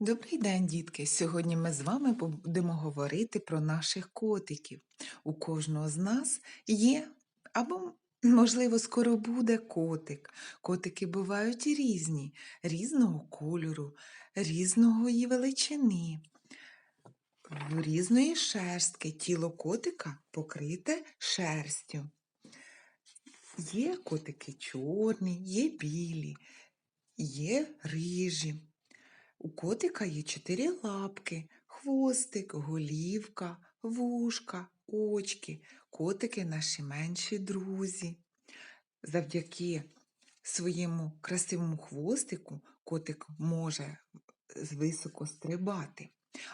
Добрий день, дітки! Сьогодні ми з вами будемо говорити про наших котиків. У кожного з нас є або, можливо, скоро буде котик. Котики бувають різні, різного кольору, різної величини, в різної шерстки. Тіло котика покрите шерстю. Є котики чорні, є білі, є рижі. У котика є чотири лапки, хвостик, голівка, вушка, очки. Котики наші менші друзі. Завдяки своєму красивому хвостику котик може високо стрибати.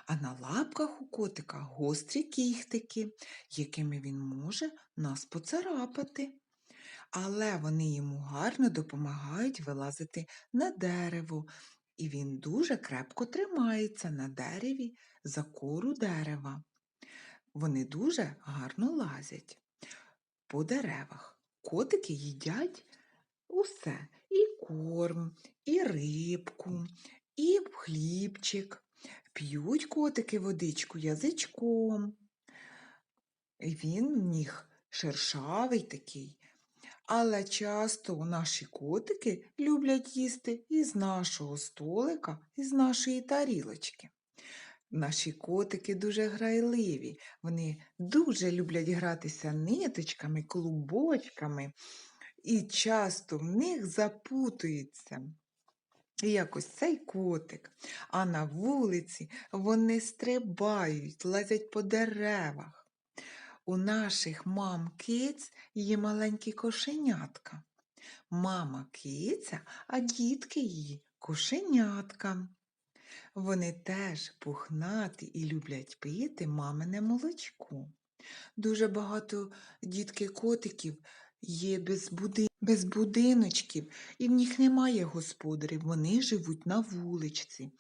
А на лапках у котика гострі кіхтики, якими він може нас поцарапати. Але вони йому гарно допомагають вилазити на дерево, і він дуже крепко тримається на дереві за кору дерева. Вони дуже гарно лазять по деревах. Котики їдять усе: і корм, і рибку, і хлібчик. П'ють котики водичку язичком. Він них шершавий такий. Але часто наші котики люблять їсти із нашого столика, із нашої тарілочки. Наші котики дуже грайливі, вони дуже люблять гратися ниточками, клубочками, і часто в них запутується якось цей котик. А на вулиці вони стрибають, лазять по деревах. У наших мам киць є маленькі кошенятка. Мама киця, а дітки її кошенятка. Вони теж пухнаті і люблять пити мамине молочко. Дуже багато дітки котиків є без, буди... без будиночків, і в них немає господарів, вони живуть на вуличці.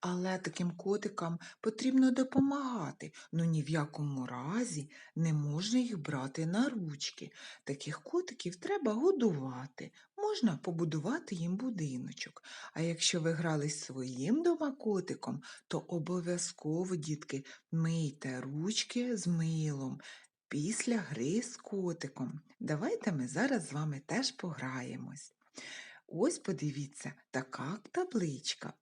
Але таким котикам потрібно допомагати, ну ні в якому разі не можна їх брати на ручки. Таких котиків треба годувати, можна побудувати їм будиночок. А якщо ви грались своїм дома котиком, то обов'язково, дітки, мийте ручки з милом після гри з котиком. Давайте ми зараз з вами теж пограємось. Ось подивіться, така табличка.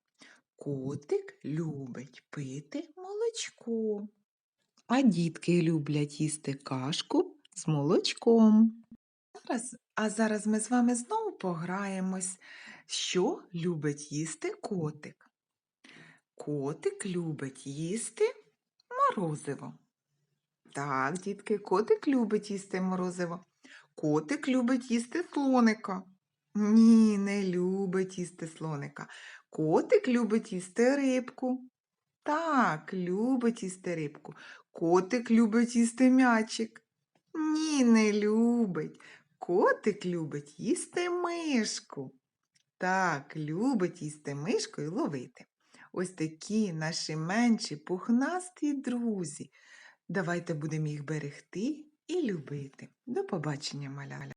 Котик любить пити молочко, а дітки люблять їсти кашку з молочком. Зараз, а зараз ми з вами знову пограємось, що любить їсти котик. Котик любить їсти морозиво. Так, дітки, котик любить їсти морозиво. Котик любить їсти слоника. Ні, не любить їсти слоника. Котик любить їсти рибку. Так, любить їсти рибку. Котик любить їсти м'ячик. Ні, не любить. Котик любить їсти мишку. Так, любить їсти мишку і ловити. Ось такі наші менші пухнасті друзі. Давайте будемо їх берегти і любити. До побачення, маля.